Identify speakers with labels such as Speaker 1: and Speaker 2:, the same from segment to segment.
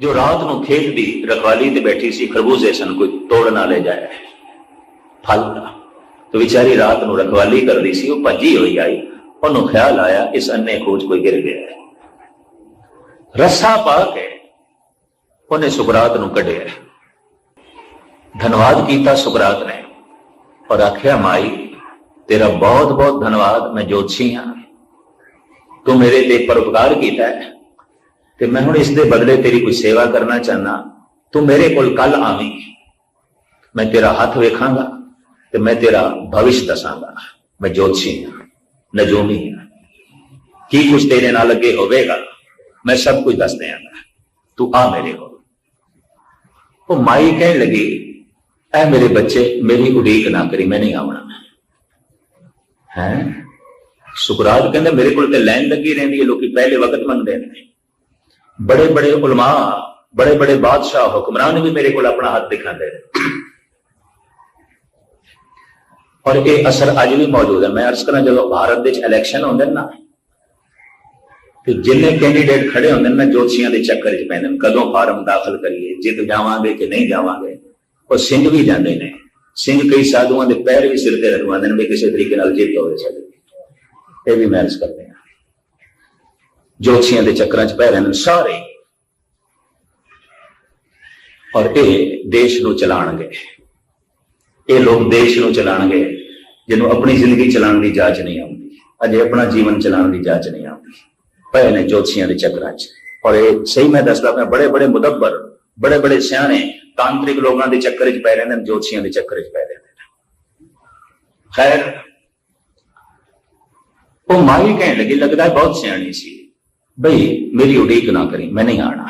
Speaker 1: ਜੋ ਰਾਤ ਨੂੰ ਖੇਤ ਦੀ ਰਖਵਾਲੀ ਤੇ ਬੈਠੀ ਸੀ, ਖਰਬੂਜ਼ੇ ਸਨ, ਕੋਈ ਤੋੜ ਨਾ ਲੈ ਜਾਏ। ਫਲ ਤੇ ਵਿਚਾਰੀ ਰਾਤ ਨੂੰ ਰਖਵਾਲੀ ਕਰਦੀ ਸੀ, ਉਹ ਭੱਜੀ ਹੋਈ ਆਈ। ਉਹਨੂੰ ਖਿਆਲ ਆਇਆ, ਇਸ ਅੰਨੇ ਖੋਜ ਕੋਈ ਗਿਰ ਗਿਆ ਹੈ। ਰੱਸਾ ਪਾ ਕੇ ਉਹਨੇ ਸੁਕਰਾਤ ਨੂੰ ਕੱਢਿਆ ਧੰਨਵਾਦ ਕੀਤਾ ਸੁਕਰਾਤ ਨੇ। ਔਰ ਆਖਿਆ, ਮਾਈ, ਤੇਰਾ ਬਹੁਤ ਬਹੁਤ ਧੰਨਵਾਦ, ਮੈਂ ਜੋਤਸ਼ੀ ਹਾਂ। ਤੂੰ ਮੇਰੇ ਤੇ ਪਰਉਪਕਾਰ ਕੀਤਾ ਹੈ। ਤੇ ਮੈਂ ਹੁਣ ਇਸ ਦੇ ਬਦਲੇ ਤੇਰੀ ਕੋਈ ਸੇਵਾ ਕਰਨਾ ਚਾਹਨਾ ਤੂੰ ਮੇਰੇ ਕੋਲ ਕੱਲ ਆਵੀਂ। ਮੈਂ ਤੇਰਾ ਹੱਥ ਵੇਖਾਂਗਾ ਤੇ ਮੈਂ ਤੇਰਾ ਭਵਿਸ਼ ਦੱਸਾਂਗਾ। ਮੈਂ ਜੋਤਸ਼ੀ ਹਾਂ, ਨਜੋਮੀ ਹਾਂ। ਕੀ ਕੁਝ ਤੇਰੇ ਨਾਲ ਅੱਗੇ ਹੋਵੇਗਾ, ਮੈਂ ਸਭ ਕੁਝ ਦੱਸ ਦਿਆਂਗਾ। ਤੂੰ ਆ ਮੇਰੇ ਕੋਲ। ਉਹ ਮਾਈ ਕਹਿਣ ਲੱਗੀ, ਐ ਮੇਰੇ ਬੱਚੇ, ਮੇਰੀ ਉਡੀਕ ਨਾ ਕਰੀ, ਮੈਂ ਨਹੀਂ ਆਉਣਾ। ਹੈ? ਸੁਕਰਾਤ ਕਹਿੰਦਾ, ਮੇਰੇ ਕੋਲ ਤੇ ਲਾਈਨ ਲੱਗੀ ਰਹਿੰਦੀ ਹੈ, ਲੋਕੀ ਪਹਿਲੇ ਵਕਤ ਮੰਗਦੇ ਨੇ। ਬੜੇ ਬੜੇ ਉਲਮਾ ਬੜੇ ਬੜੇ ਬਾਦਸ਼ਾਹ ਹੁਕਮਰਾਨ ਵੀ ਮੇਰੇ ਕੋਲ ਆਪਣਾ ਹੱਥ ਦਿਖਾਉਂਦੇ ਨੇ। ਔਰ ਇਹ ਅਸਰ ਅੱਜ ਵੀ ਮੌਜੂਦ ਹੈ। ਮੈਂ ਅਰਜ਼ ਕਰਾਂ, ਜਦੋਂ ਭਾਰਤ ਦੇ ਵਿੱਚ ਇਲੈਕਸ਼ਨ ਹੁੰਦੇ ਨੇ ਨਾ, ਤੇ ਜਿੰਨੇ ਕੈਂਡੀਡੇਟ ਖੜੇ ਹੁੰਦੇ ਨੇ ਨਾ, ਜੋਤਸ਼ੀਆਂ ਦੇ ਚੱਕਰ 'ਚ ਪੈਂਦੇ ਨੇ, ਕਦੋਂ ਫਾਰਮ ਦਾਖਲ ਕਰੀਏ, ਜਿੱਤ ਜਾਵਾਂਗੇ ਕਿ ਨਹੀਂ ਜਾਵਾਂਗੇ, ਉਹ ਸਿੰਘ ਵੀ ਜਾਂਦੇ ਨੇ। ਸਿੰਘ ਕਈ ਸਾਧੂਆਂ ਦੇ ਪੈਰ ਵੀ ਸਿਰ ਤੇ ਰਖਵਾਉਂਦੇ ਨੇ, ਵੀ ਕਿਸੇ ਤਰੀਕੇ ਨਾਲ ਜਿੱਤ ਹੋਵੇ ਸਾਡੇ। ਇਹ ਵੀ ਮੈਨੇਜ ਕਰਦੇ ਆ ਜੋਤਸ਼ੀਆਂ ਦੇ ਚੱਕਰਾਂ 'ਚ ਪੈ ਰਹੇ ਨੇ ਸਾਰੇ। ਔਰ ਇਹ ਦੇਸ਼ ਨੂੰ ਚਲਾਣਗੇ। ਇਹ ਲੋਕ ਦੇਸ਼ ਨੂੰ ਚਲਾਣਗੇ, ਜਿਹਨੂੰ ਆਪਣੀ ਜ਼ਿੰਦਗੀ ਚਲਾਉਣ ਦੀ ਜਾਂਚ ਨਹੀਂ ਆਉਂਦੀ। ਅਜੇ ਆਪਣਾ ਜੀਵਨ ਚਲਾਉਣ ਦੀ ਜਾਚ ਨਹੀਂ ਆਉਂਦੀ। ਪਏ ਨੇ ਜੋਤਸ਼ੀਆਂ ਦੇ ਚੱਕਰਾਂ 'ਚ। ਔਰ ਇਹ ਸਹੀ ਮੈਂ ਦੱਸਦਾ ਪਿਆ ਬੜੇ ਬੜੇ ਮੁਦੱਬਰ ਬੜੇ ਬੜੇ ਸਿਆਣੇ, ਤਾਂਤਰਿਕ ਲੋਕਾਂ ਦੇ ਚੱਕਰ 'ਚ ਪੈ ਰਹਿੰਦੇ ਨੇ, ਜੋਤਸ਼ੀਆਂ ਦੇ ਚੱਕਰ 'ਚ ਪੈ ਰਹਿੰਦੇ ਨੇ। ਖੈਰ, ਉਹ ਮਾਈ ਕਹਿਣ ਲੱਗੀ, ਲੱਗਦਾ ਬਹੁਤ ਸਿਆਣੀ ਸੀ। ਬਈ, ਮੇਰੀ ਉਡੀਕ ਨਾ ਕਰੀ, ਮੈਂ ਨਹੀਂ ਆਣਾ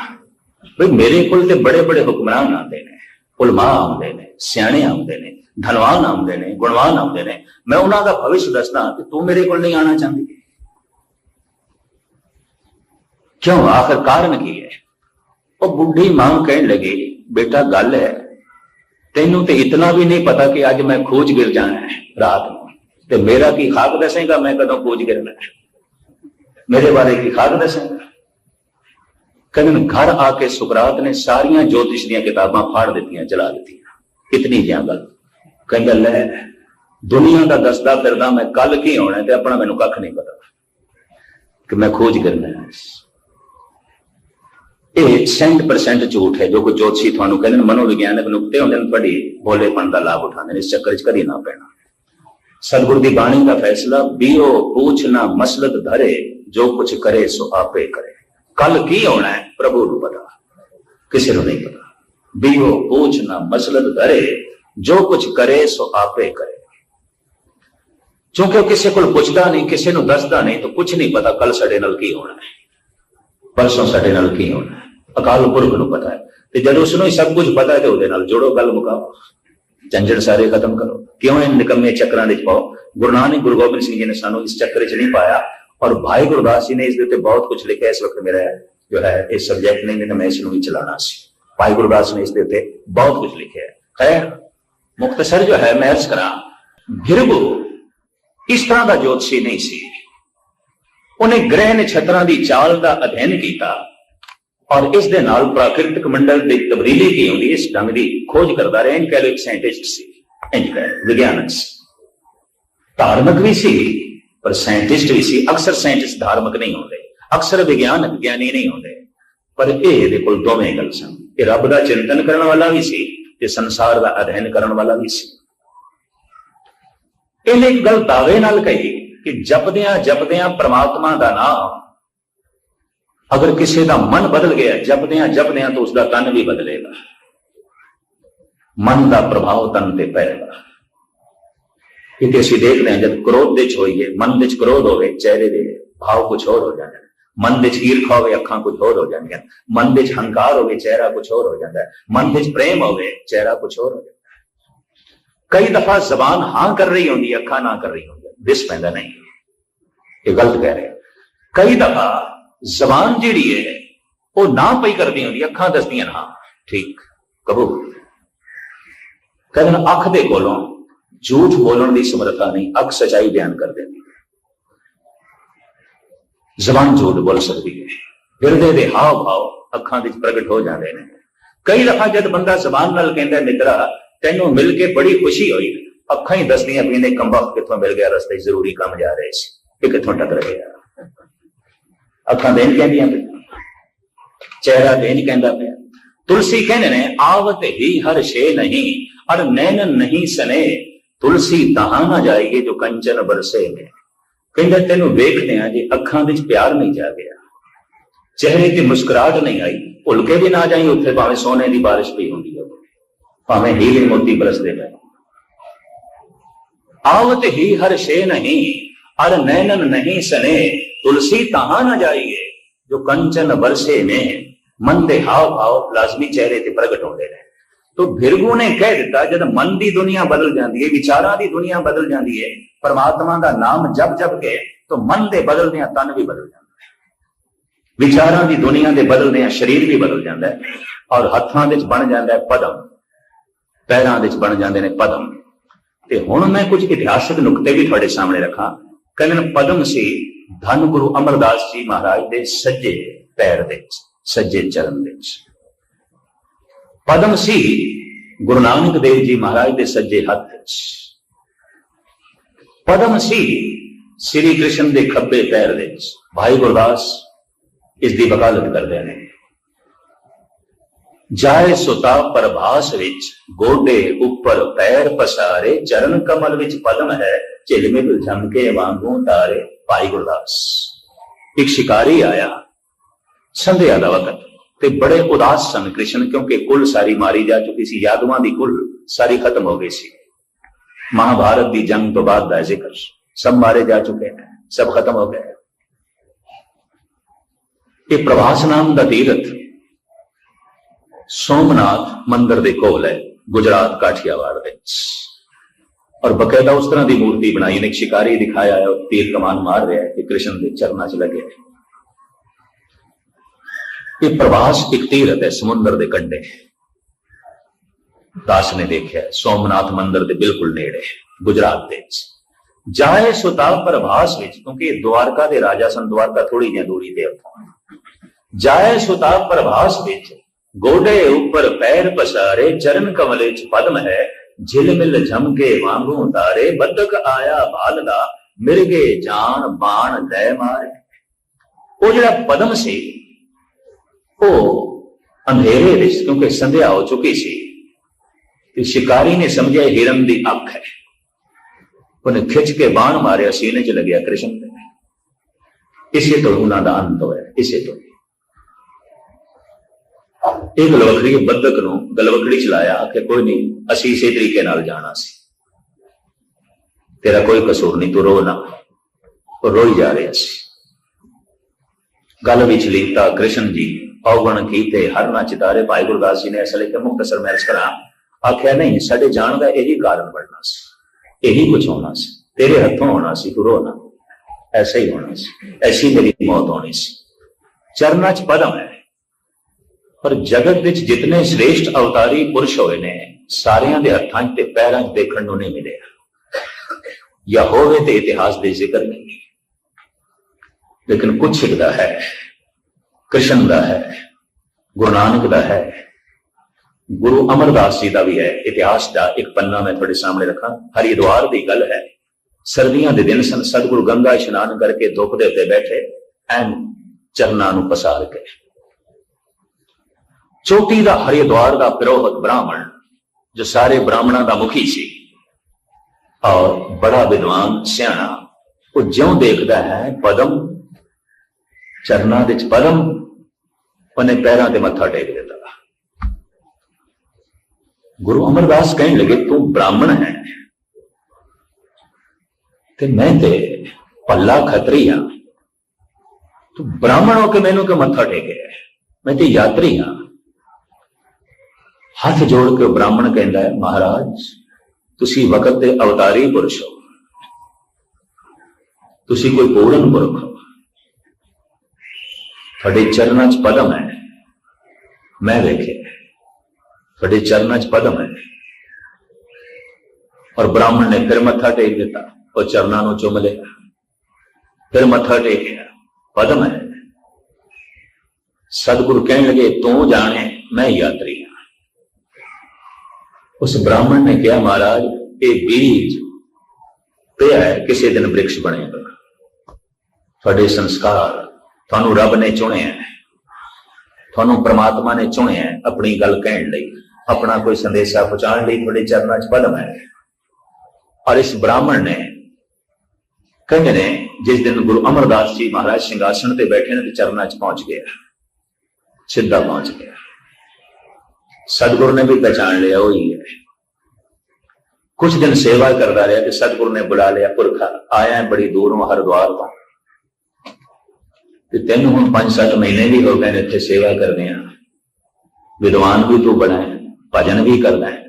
Speaker 1: ਬਈ, ਮੇਰੇ ਕੋਲ ਤੇ ਬੜੇ ਬੜੇ ਹੁਕਮਰਾਨ ਆਉਂਦੇ ਨੇ, ਉਲਮਾ ਆਉਂਦੇ ਨੇ, ਸਿਆਣੇ ਆਉਂਦੇ ਨੇ, ਧਨਵਾਨ ਆਉਂਦੇ ਨੇ, ਗੁਣਵਾਨ ਆਉਂਦੇ ਨੇ। ਮੈਂ ਉਹਨਾਂ ਦਾ ਭਵਿੱਖ ਦੱਸਦਾ ਕਿ ਤੂੰ ਮੇਰੇ ਕੋਲ ਨਹੀਂ ਆਣਾ ਚਾਹੁੰਦੀ। ਕਿਉਂ? ਆਖਰ ਕਾਰਨ ਕੀ ਹੈ? ਉਹ ਬੁੱਢੀ ਮਾਂ ਕਹਿਣ ਲੱਗੀ, ਬੇਟਾ, ਗੱਲ ਹੈ। ਤੈਨੂੰ ਤੇ ਇਤਨਾ ਵੀ ਨਹੀਂ ਪਤਾ ਕਿ ਅੱਜ ਮੈਂ ਖੋਜ ਗਿਰ ਜਾਣਾ ਹੈ ਰਾਤ ਨੂੰ। ਤੇ ਮੇਰਾ ਕੀ ਖਾਕ ਦੱਸੇਗਾ? ਮੈਂ ਕਦੋਂ ਖੋਜ ਗਿਰਨਾ ਹੈ? ਮੇਰੇ ਬਾਰੇ ਕੀ ਖਾਕ ਦੱਸੇਗਾ ਕਹਿੰਦੇ ਘਰ ਆ ਕੇ ਸੁਕਰਾਤ ਨੇ ਸਾਰੀਆਂ ਜੋਤਿਸ਼ ਦੀਆਂ ਕਿਤਾਬਾਂ ਫਾੜ ਦਿੱਤੀਆਂ ਚਲਾ ਦਿੱਤੀਆਂ। ਇਤਨੀ ਜਿਹਾ ਗੱਲ ਕਹਿੰਦਾ ਲੈ ਦੁਨੀਆ ਦਾ ਦੱਸਦਾ ਫਿਰਦਾ, ਮੈਂ ਕੱਲ ਕੀ ਹੋਣਾ ਤੇ ਆਪਣਾ ਮੈਨੂੰ ਕੱਖ ਨਹੀਂ ਪਤਾ। ਕਿ ਮੈਂ ਖੋਜ ਕਰਨਾ ਹੈ ਇਹ 100% ਝੂਠ ਹੈ, ਜੋ ਕੋ ਜੋਤਸ਼ੀ ਤੁਹਾਨੂੰ ਕਹਿੰਦੇ ਨੇ, ਮਨੋਵਿਗਿਆਨਕ ਨੁਕਤੇ ਹੁੰਦੇ ਨੇ, ਤੁਹਾਡੀ ਭੋਲੇਪਣ ਦਾ ਲਾਭ ਉਠਾਉਂਦੇ ਨੇ, ਇਸ ਚੱਕਰ 'ਚ ਕਦੀ ਨਾ ਪੈਣਾ। ਸਤਿਗੁਰ ਦੀ ਬਾਣੀ ਦਾ ਫੈਸਲਾ ਬੀਓ ਪੂਛਣਾ ਮਸਲਤ ਧਰੇ, ਜੋ ਕੁਝ ਕਰੇ ਸੋ ਆਪੇ ਕਰੇ। ਕੱਲ ਕੀ ਹੋਣਾ ਹੈ? ਪ੍ਰਭੂ ਨੂੰ ਪਤਾ। ਕਿਸੇ ਨੂੰ ਨਹੀਂ ਪਤਾ। ਬੀਓ ਪੂਛਣਾ ਮਸਲਤ ਧਰੇ, ਜੋ ਕੁਝ ਕਰੇ ਸੋ ਆਪੇ ਕਰੇ। ਕਿਉਂਕਿ ਉਹ ਕਿਸੇ ਕੋਲ ਪੁੱਛਦਾ ਨਹੀਂ, ਕਿਸੇ ਨੂੰ ਦੱਸਦਾ ਨਹੀਂ, ਤਾਂ ਕੁਝ ਨਹੀਂ ਪਤਾ ਕੱਲ ਸਾਡੇ ਨਾਲ ਕੀ ਹੋਣਾ ਹੈ। ਪਰਸੋਂ ਸਾਡੇ ਨਾਲ ਕੀ ਹੋਣਾ ਹੈ? ਅਕਾਲ ਪੁਰਖ ਨੂੰ ਪਤਾ ਹੈ। ਤੇ ਜਦੋਂ ਉਸ ਨੂੰ ਸਭ ਕੁਝ ਪਤਾ ਹੈ, ਤੇ ਉਹਦੇ ਨਾਲ ਜੋੜੋ, ਗੱਲ ਮੁਕਾਓ ਝੰਜੜ ਸਾਰੇ ਖਤਮ ਕਰੋ। ਕਿਉਂ ਇਹ ਨਿਕੰਮੇ ਚੱਕਰਾਂ ਦੇ ਪਾਓ? ਗੁਰੂ ਨਾਨਕ, ਗੁਰੂ ਗੋਬਿੰਦ ਸਿੰਘ ਜੀ ਨੇ ਸਾਨੂੰ ਇਸ ਚੱਕਰ 'ਚ ਨਹੀਂ ਪਾਇਆ ਔਰ ਭਾਈ ਗੁਰਦਾਸ ਜੀ ਨੇ ਇਸ ਦੇ ਉੱਤੇ ਬਹੁਤ ਕੁਝ ਲਿਖਿਆ ਇਸ ਵਕਤ ਮੇਰਾ ਜੋ ਹੈ, ਇਹ ਸਬਜੈਕਟ ਨਹੀਂ ਮੈਂ ਇਸ ਨੂੰ ਵੀ ਚਲਾਣਾ ਸੀ। ਭਾਈ ਗੁਰਦਾਸ ਨੇ ਇਸ ਦੇ ਉੱਤੇ ਬਹੁਤ ਕੁਝ ਲਿਖਿਆ ਹੈ। ਖੈਰ ਮੁਖਤਸਰ ਜੋ ਹੈ, ਮੈਂ ਅਰਜ਼ ਕਰਾਂ ਭਿਰਭੂ ਇਸ ਤਰ੍ਹਾਂ ਦਾ ਜੋਤਸ਼ੀ ਨਹੀਂ ਸੀ। ਉਹਨੇ ਗ੍ਰਹਿ ਨਛਤਰਾਂ ਦੀ ਚਾਲ ਦਾ ਅਧਿਐਨ ਕੀਤਾ ਔਰ ਇਸ ਦੇ ਨਾਲ ਪ੍ਰਾਕਿਰਤਿਕ ਮੰਡਲ ਦੀ ਤਬਦੀਲੀ ਕੀ ਹੁੰਦੀ, ਇਸ ਢੰਗ ਦੀ ਖੋਜ ਕਰਦਾ ਰਿਹਾ ਇਨ ਕੈਲੋ ਇੱਕ ਸਾਇੰਟਿਸਟ ਸੀ। ਇੰਜ ਕਹਿ ਵਿਗਿਆਨਕ ਸੀ ਧਾਰਮਿਕ ਵੀ ਸੀ, ਪਰ ਸਾਇੰਟਿਸਟ ਵੀ ਸੀ। ਅਕਸਰ ਸਾਇੰਟਿਸਟ ਧਾਰਮਿਕ ਨਹੀਂ ਹੁੰਦੇ। ਅਕਸਰ ਵਿਗਿਆਨਕ ਗਿਆਨੀ ਨਹੀਂ ਹੁੰਦੇ। ਪਰ ਇਹ ਇਹਦੇ ਕੋਲ ਦੋਵੇਂ ਗੱਲ ਸਨ। ਇਹ ਰੱਬ ਦਾ ਚਿੰਤਨ ਕਰਨ ਵਾਲਾ ਵੀ ਸੀ ਤੇ ਸੰਸਾਰ ਦਾ ਅਧਿਐਨ ਕਰਨ ਵਾਲਾ ਵੀ ਸੀ। ਇਹਨੇ ਇੱਕ ਗੱਲ ਦਾਅਵੇ ਨਾਲ ਕਹੀ ਕਿ ਜਪਦਿਆਂ ਜਪਦਿਆਂ ਪ੍ਰਮਾਤਮਾ ਦਾ ਨਾਮ ਅਗਰ ਕਿਸੇ ਦਾ ਮਨ ਬਦਲ ਗਿਆ, ਜਪਦਿਆਂ ਜਪਦਿਆਂ ਤਾਂ ਉਸ ਦਾ ਤਨ ਵੀ ਬਦਲੇਗਾ। ਮਨ ਦਾ ਪ੍ਰਭਾਵ ਤਨ ਤੇ ਪਏਗਾ ਕਿਉਂਕਿ ਅਸੀਂ ਦੇਖਦੇ ਹਾਂ ਜਦ ਕ੍ਰੋਧ ਦੇ ਵਿੱਚ ਹੋਈਏ ਮਨ ਵਿੱਚ ਕ੍ਰੋਧ ਹੋਵੇ ਚਿਹਰੇ ਦੇ ਭਾਵ ਕੁਝ ਹੋਰ ਹੋ ਜਾਂਦੇ ਨੇ ਮਨ ਵਿੱਚ ਈਰਖਾ ਹੋਵੇ ਅੱਖਾਂ ਕੁਝ ਹੋਰ ਹੋ ਜਾਂਦੀਆਂ ਮਨ ਵਿੱਚ ਹੰਕਾਰ ਹੋਵੇ ਚਿਹਰਾ ਕੁਝ ਹੋਰ ਹੋ ਜਾਂਦਾ ਹੈ ਮਨ ਵਿੱਚ ਪ੍ਰੇਮ ਹੋਵੇ ਚਿਹਰਾ ਕੁਝ ਹੋਰ ਹੋ ਜਾਂਦਾ ਹੈ ਕਈ ਦਫਾ ਜ਼ਬਾਨ ਹਾਂ ਕਰ ਰਹੀ ਹੁੰਦੀ ਹੈ ਅੱਖਾਂ ਨਾ ਕਰ ਰਹੀ ਹੁੰਦੀ ਦਿਸ ਪੈਂਦਾ ਨਹੀਂ ਇਹ ਗਲਤ ਕਹਿ ਰਹੇ ਕਈ ਦਫਾ ਜ਼ਬਾਨ ਜਿਹੜੀ ਹੈ ਉਹ ਨਾ ਪਈ ਕਰਦੀ ਹੁੰਦੀ ਅੱਖਾਂ ਦੱਸਦੀਆਂ ਹਾਂ ਠੀਕ ਕਬੂਲ ਕਹਿੰਦੇ ਅੱਖ ਦੇ ਕੋਲੋਂ, ਝੂਠ ਬੋਲਣ ਦੀ ਸਮਰੱਥਾ ਨਹੀਂ, ਅੱਖ ਸਚਾਈ ਬਿਆਨ ਕਰ ਦਿੰਦੀ। ਹੈ ਜ਼ਬਾਨ ਝੂਠ ਬੋਲ ਸਕਦੀ ਹੈ। ਹਿਰਦੇ ਦੇ ਹਾਵ ਭਾਵ ਅੱਖਾਂ ਵਿੱਚ ਪ੍ਰਗਟ ਹੋ ਜਾਂਦੇ ਨੇ। ਕਈ ਦਫਾ ਜਦ ਬੰਦਾ ਜ਼ਬਾਨ ਨਾਲ ਕਹਿੰਦਾ ਮਿੱਤਰਾ ਤੈਨੂੰ ਮਿਲ ਕੇ ਬੜੀ ਖੁਸ਼ੀ ਹੋਈ। ਅੱਖਾਂ ਹੀ ਦੱਸਦੀਆਂ ਵੀ ਨੇ ਕੰਬਖ ਕਿੱਥੋਂ ਮਿਲ ਗਿਆ? ਰਸਤੇ ਜ਼ਰੂਰੀ ਕੰਮ ਜਾ ਰਹੇ ਸੀ। ਇਹ ਕਿੱਥੋਂ ਟਕਰ ਗਿਆ। ਅੱਖਾਂ ਦੇਣ ਕਹਿੰਦੀਆਂ ਪਈਆਂ ਚਿਹਰਾ ਦੇਣ ਕਹਿੰਦਾ ਪਿਆ। ਤੁਲਸੀ ਕਹਿੰਦੇ ਨੇ, ਆਵਤ ਹੀ ਹਰ ਸ਼ੇ ਨਹੀਂ ਅਰ ਨੈਣ ਨਹੀਂ ਸਨੇ ਤੁਲਸੀ ਤਹਾਂ ਨਾ ਜਾਏਗੀ ਜੋ ਕੰਚਨ ਬਰਸੇ ਨੇ ਕਹਿੰਦਾ ਤੈਨੂੰ ਵੇਖਦੇ ਆ ਜੇ ਅੱਖਾਂ ਵਿੱਚ ਪਿਆਰ ਨਹੀਂ ਜਾਗਿਆ ਚਿਹਰੇ ਤੇ ਮੁਸਕਰਾਹਟ ਨਹੀਂ ਆਈ ਭੁੱਲ ਕੇ ਵੀ ਨਾ ਜਾਈ ਉੱਥੇ ਭਾਵੇਂ ਸੋਨੇ ਦੀ ਬਾਰਿਸ਼ ਪਈ ਹੁੰਦੀ ਹੋਵੇ ਭਾਵੇਂ ਹੀਰੇ ਮੋਤੀ ਬਰਸਦੇ ਪਏ आवत ही हर शे नहीं अर नैनन नहीं सने तुलसी तहां न जाइए जो कंचन बरसे में मन ਦੇ ਹਾਵ ਭਾਵ ਲਾਜ਼ਮੀ ਚਿਹਰੇ ਤੇ ਪ੍ਰਗਟ ਹੁੰਦੇ ਨੇ ਤੋ ਭਿਰਗੂ ਨੇ ਕਹਿ ਦਿੱਤਾ, ਜਦ ਮਨ ਦੀ ਦੁਨੀਆ ਬਦਲ ਜਾਂਦੀ ਹੈ ਵਿਚਾਰਾਂ ਦੀ ਦੁਨੀਆ ਬਦਲ ਜਾਂਦੀ ਹੈ ਪਰਮਾਤਮਾ ਦਾ ਨਾਮ ਜਪ ਜਪ ਕੇ, ਤੋ ਮਨ ਦੇ ਬਦਲਦਿਆਂ ਤਨ ਵੀ ਬਦਲ ਜਾਂਦਾ ਹੈ ਵਿਚਾਰਾਂ ਦੀ ਦੁਨੀਆ ਦੇ ਬਦਲਦਿਆਂ ਸਰੀਰ ਵੀ ਬਦਲ ਜਾਂਦਾ ਹੈ ਔਰ ਹੱਥਾਂ ਵਿੱਚ ਬਣ ਜਾਂਦਾ ਹੈ ਪਦਮ, ਪੈਰਾਂ ਵਿੱਚ ਬਣ ਜਾਂਦੇ ਨੇ ਪਦਮ। ਤੇ ਹੁਣ ਮੈਂ ਕੁਝ ਇਤਿਹਾਸਕ ਨੁਕਤੇ ਵੀ ਤੁਹਾਡੇ ਸਾਹਮਣੇ ਰੱਖਾਂ। ਕਹਿੰਦੇ ਨੇ ਪਦਮ ਸੀ ਧੰਨ ਗੁਰੂ ਅਮਰਦਾਸ ਜੀ ਮਹਾਰਾਜ ਦੇ ਸੱਜੇ ਪੈਰ ਦੇ ਸੱਜੇ ਚਰਨ ਦੇ ਵਿੱਚ। ਪਦਮ ਸੀ ਗੁਰੂ ਨਾਨਕ ਦੇਵ ਜੀ ਮਹਾਰਾਜ ਦੇ ਸੱਜੇ ਹੱਥ ਵਿੱਚ। ਪਦਮ ਸੀ ਸ੍ਰੀ ਕ੍ਰਿਸ਼ਨ ਦੇ ਖੱਬੇ ਪੈਰ ਦੇ ਵਿੱਚ। ਭਾਈ ਗੁਰਦਾਸ ਇਸ ਦੀ ਵਕਾਲਤ ਕਰਦੇ ਨੇ। ਜਾਏ ਸੁਤਾ ਪ੍ਰਭਾਸ ਵਿੱਚ, ਗੋਡੇ ਉੱਪਰ ਪੈਰ ਪਸਾਰੇ, ਚਰਨ ਕਮਲ ਵਿੱਚ ਪਦਮ ਹੈ ਝਿਲਵਿੱਲ ਜਮ ਕੇ ਵਾਂਗੂ ਤਾਰੇ। ਭਾਈ ਗੁਰਦਾਸ, ਇੱਕ ਸ਼ਿਕਾਰੀ ਆਇਆ, ਸੰਧਿਆ ਦਾ ਵਕਤ। ਤੇ ਬੜੇ ਉਦਾਸ ਸਨ ਕ੍ਰਿਸ਼ਨ, ਕਿਉਂਕਿ ਕੁੱਲ ਸਾਰੀ ਮਾਰੀ ਜਾ ਚੁੱਕੀ ਸੀ, ਯਾਦਵਾਂ ਦੀ ਕੁੱਲ ਸਾਰੀ ਖਤਮ ਹੋ ਗਈ ਸੀ। ਮਹਾਭਾਰਤ ਦੀ ਜੰਗ ਤੋਂ ਬਾਅਦ ਦਾ ਜ਼ਿਕਰ, ਸਭ ਮਾਰੇ ਜਾ ਚੁੱਕੇ ਨੇ ਸਭ ਖਤਮ ਹੋ ਗਏ। ਇਹ ਪ੍ਰਵਾਸ ਨਾਮ ਦਾ ਤੀਰਥ ਸੋਮਨਾਥ ਮੰਦਰ ਦੇ ਕੋਲ ਹੈ, ਗੁਜਰਾਤ ਕਾਠੀਆਵਾੜ ਵਿੱਚ। ਔਰ ਬਕਾਇਦਾ ਉਸ ਤਰ੍ਹਾਂ ਦੀ ਮੂਰਤੀ ਬਣਾਈ ਨੇ ਇੱਕ ਸ਼ਿਕਾਰੀ ਦਿਖਾਇਆ ਹੈ ਉਹ ਤੀਰ ਕਮਾਨ ਮਾਰ ਰਿਹਾ ਹੈ ਕਿ ਕ੍ਰਿਸ਼ਨ ਦੇ ਚਰਨਾਂ 'ਚ ਲੱਗਿਆ ਹੈ ਇਹ ਪ੍ਰਭਾਸ ਇੱਕ ਤੀਰਥ ਹੈ, ਸਮੁੰਦਰ ਦੇ ਕੰਢੇ। ਦਾਸ ਨੇ ਦੇਖਿਆ, ਸੋਮਨਾਥ ਮੰਦਰ ਦੇ ਬਿਲਕੁਲ ਨੇੜੇ, ਗੁਜਰਾਤ ਦੇ ਵਿੱਚ। ਜਾਏ ਸੁਤਾ ਪ੍ਰਭਾਸ ਵਿੱਚ, ਕਿਉਂਕਿ ਦੁਆਰਕਾ ਦੇ ਰਾਜਾ ਸਨ, ਦੁਆਰਕਾ ਥੋੜੀ ਜਿਹੀ ਦੂਰੀ ਤੇ ਉੱਥੋਂ। ਜਾਏ ਸੁਤਾ ਪ੍ਰਭਾਸ ਵਿੱਚ, ਗੋਡੇ ਉੱਪਰ ਪੈਰ ਪਸਾਰੇ, ਚਰਨ ਕਮਲੇ ਚ ਪਦਮ ਹੈ ਝਿਲਮਿਲ ਝਮਕੇ ਵਾਂਗੂ ਤਾਰੇ ਬੱਦਕ ਆਇਆ ਭਾਲ ਦਾ, ਮਿਰਗੇ ਜਾਨ ਬਾਣ ਲੈ ਮਾਰੇ। ਉਹ ਜਿਹੜਾ ਪਦਮ ਸੀ ਉਹ ਅੰਧੇਰੇ ਵਿੱਚ, ਕਿਉਂਕਿ ਸੰਧਿਆ ਹੋ ਚੁੱਕੀ ਸੀ। ਤੇ ਸ਼ਿਕਾਰੀ ਨੇ ਸਮਝਿਆ ਇਹ ਹਿਰਨ ਦੀ ਅੱਖ ਹੈ। ਉਹਨੇ ਖਿੱਚ ਕੇ ਬਾਣ ਮਾਰਿਆ, ਸੀਨੇ 'ਚ ਲੱਗਿਆ ਕ੍ਰਿਸ਼ਨ ਦੇ ਇਸੇ ਤੋਂ ਉਹਨਾਂ ਦਾ ਅੰਤ ਹੋਇਆ, ਇਸੇ ਤੋਂ। ਇਹ ਗਲਵਕੜੀ ਬੰਦਕ ਨੂੰ ਗਲਵਕੜੀ ਚਲਾਇਆ ਕਿ ਕੋਈ ਨਹੀਂ, ਅਸੀਂ ਇਸੇ ਤਰੀਕੇ ਨਾਲ ਜਾਣਾ ਸੀ। ਤੇਰਾ ਕੋਈ ਕਸੂਰ ਨਹੀਂ, ਤੂੰ ਰੋ ਨਾ। ਉਹ ਰੋਈ ਜਾ ਰਿਹਾ ਸੀ। ਗੱਲ ਵਿੱਚ ਲੀਤਾ ਕ੍ਰਿਸ਼ਨ ਜੀ ਔਗਣ ਕੀਤੇ, ਹਰ ਨਾ ਚਿਤਾਰੇ ਭਾਈ ਗੁਰਦਾਸ ਜੀ ਨੇ ਅਸਲੇ ਕਿ ਮੁਖਤਸਰ ਮੈਰਜ ਕਰਾਂ। ਆਖਿਆ, ਨਹੀਂ, ਸਾਡੇ ਜਾਣ ਦਾ ਇਹੀ ਕਾਰਨ ਬਣਨਾ ਸੀ। ਇਹੀ ਕੁਝ ਹੋਣਾ ਸੀ। ਤੇਰੇ ਹੱਥੋਂ ਹੋਣਾ ਸੀ, ਤੂੰ ਰੋ ਐਸਾ ਹੀ ਹੋਣਾ ਸੀ। ਐਸੀ ਮੇਰੀ ਮੌਤ ਹੋਣੀ ਸੀ। ਚਰਨਾਂ 'ਚ ਪਦਮ ਹੈ ਪਰ ਜਗਤ ਵਿੱਚ ਜਿਤਨੇ ਸ੍ਰੇਸ਼ਟ ਅਵਤਾਰੀ ਪੁਰਸ਼ ਹੋਏ ਨੇ, ਸਾਰਿਆਂ ਦੇ ਹੱਥਾਂ 'ਚ ਤੇ ਪੈਰਾਂ 'ਚ ਦੇਖਣ ਨੂੰ ਨਹੀਂ ਮਿਲਿਆ। ਜਾਂ ਹੋਵੇ ਤੇ ਇਤਿਹਾਸ ਦੇ ਜ਼ਿਕਰ ਨਹੀਂ। ਲੇਕਿਨ ਕੁਛ ਇੱਕ ਹੈ। ਕ੍ਰਿਸ਼ਨ ਦਾ ਹੈ, ਗੁਰੂ ਨਾਨਕ ਦਾ ਹੈ। ਗੁਰੂ ਅਮਰਦਾਸ ਜੀ ਦਾ ਵੀ ਹੈ, ਇਤਿਹਾਸ ਦਾ ਇੱਕ ਪੰਨਾ ਮੈਂ ਤੁਹਾਡੇ ਸਾਹਮਣੇ ਰੱਖਾਂ। ਹਰਿਦੁਆਰ ਦੀ ਗੱਲ ਹੈ, ਸਰਦੀਆਂ ਦੇ ਦਿਨ ਸਨ, ਸਤਿਗੁਰੂ ਗੰਗਾ ਇਸ਼ਨਾਨ ਕਰਕੇ ਧੁੱਪ ਦੇ ਉੱਤੇ ਬੈਠੇ, ਐਨ ਚਰਨਾਂ ਨੂੰ ਪਸਾਰ ਕੇ। ਚੋਟੀ ਦਾ ਹਰਿਦੁਆਰ ਦਾ ਪ੍ਰੋਹਤ ਬ੍ਰਾਹਮਣ, ਜੋ ਸਾਰੇ ਬ੍ਰਾਹਮਣਾਂ ਦਾ ਮੁਖੀ ਸੀ, ਔਰ ਬੜਾ ਵਿਦਵਾਨ, ਸਿਆਣਾ, ਉਹ ਜਿਉਂ ਦੇਖਦਾ ਹੈ, ਪਦਮ, ਚਰਨਾਂ ਦੇ ਵਿੱਚ ਪਦਮ ਉਹਨੇ ਪੈਰਾਂ ਤੇ ਮੱਥਾ ਟੇਕ ਦਿੱਤਾ। ਗੁਰੂ ਅਮਰਦਾਸ ਕਹਿਣ ਲੱਗੇ, ਤੂੰ ਬ੍ਰਾਹਮਣ ਹੈ। ਤੇ ਮੈਂ ਤੇ ਪੱਲਾ ਖਤਰੀ ਹਾਂ। ਤੂੰ ਬ੍ਰਾਹਮਣ ਹੋ ਕੇ ਮੈਨੂੰ ਕਿ ਮੱਥਾ ਟੇਕਿਆ ਮੈਂ ਤੇ ਯਾਤਰੀ ਹਾਂ। ਹੱਥ ਜੋੜ ਕੇ ਬ੍ਰਾਹਮਣ ਕਹਿੰਦਾ ਹੈ, ਮਹਾਰਾਜ, ਤੁਸੀਂ ਵਕਤ ਦੇ ਅਵਤਾਰੀ ਪੁਰਸ਼ ਹੋ। ਤੁਸੀਂ ਕੋਈ ਪੂਰਨ ਪੁਰਖ ਹੋ। ਤੁਹਾਡੇ ਚਰਨਾਂ 'ਚ ਪਦਮ ਹੈ ਮੈਂ ਵੇਖਿਆ ਤੁਹਾਡੇ ਚਰਨਾਂ 'ਚ ਪਦਮ ਹੈ ਔਰ ਬ੍ਰਾਹਮਣ ਨੇ ਫਿਰ ਮੱਥਾ ਟੇਕ ਦਿੱਤਾ ਉਹ ਚਰਨਾਂ ਨੂੰ ਚੁੰਮ ਲਿਆ ਫਿਰ ਮੱਥਾ ਟੇਕਿਆ ਪਦਮ ਹੈ ਸਤਿਗੁਰੂ ਕਹਿਣ ਲੱਗੇ ਤੂੰ ਜਾਣੇ ਮੈਂ ਯਾਤਰੀ ਹਾਂ ਉਸ ਬ੍ਰਾਹਮਣ ਨੇ ਕਿਹਾ ਮਹਾਰਾਜ ਇਹ ਬੀਜ ਪਿਆ ਹੈ ਕਿਸੇ ਦਿਨ ਬ੍ਰਿਕਸ਼ ਬਣੇਗਾ ਤੁਹਾਡੇ ਸੰਸਕਾਰ ਤੁਹਾਨੂੰ ਰੱਬ ਨੇ ਚੁਣਿਆ ਹੈ। ਤੁਹਾਨੂੰ ਪ੍ਰਮਾਤਮਾ ਨੇ ਚੁਣਿਆ ਹੈ ਆਪਣੀ ਗੱਲ ਕਹਿਣ ਲਈ। ਆਪਣਾ ਕੋਈ ਸੰਦੇਸ਼ਾ ਪਹੁੰਚਾਉਣ ਲਈ ਤੁਹਾਡੇ ਚਰਨਾਂ 'ਚ ਪਦਮ ਹੈ। ਔਰ ਇਸ ਬ੍ਰਾਹਮਣ ਨੇ ਕਹਿੰਦੇ ਨੇ ਜਿਸ ਦਿਨ ਗੁਰੂ ਅਮਰਦਾਸ ਜੀ ਮਹਾਰਾਜ ਸਿੰਘਾਸਣ ਤੇ ਬੈਠੇ ਨੇ ਤੇ ਚਰਨਾਂ 'ਚ ਪਹੁੰਚ ਗਿਆ। ਸਿੱਧਾ ਪਹੁੰਚ ਗਿਆ। ਸਤਿਗੁਰੂ ਨੇ ਵੀ ਪਛਾਣ ਲਿਆ, ਉਹ ਹੀ। ਹੈ ਕੁਝ ਦਿਨ ਸੇਵਾ ਕਰਦਾ ਰਿਹਾ ਤੇ ਸਤਿਗੁਰੂ ਨੇ ਬੁਲਾ ਲਿਆ, ਪੁਰਖਾ, ਆਇਆ ਬੜੀ ਦੂਰੋਂ, ਹਰਦੁਆਰ ਤੋਂ। ਤੇ ਤੈਨੂੰ ਹੁਣ 5-7 ਮਹੀਨੇ ਵੀ ਹੋ ਗਏ ਨੇ ਇੱਥੇ ਸੇਵਾ ਕਰਦੇ ਆ ਵਿਦਵਾਨ ਵੀ ਤੂੰ ਬਣਾ ਹੈ ਭਜਨ ਵੀ ਕਰਦਾ ਹੈ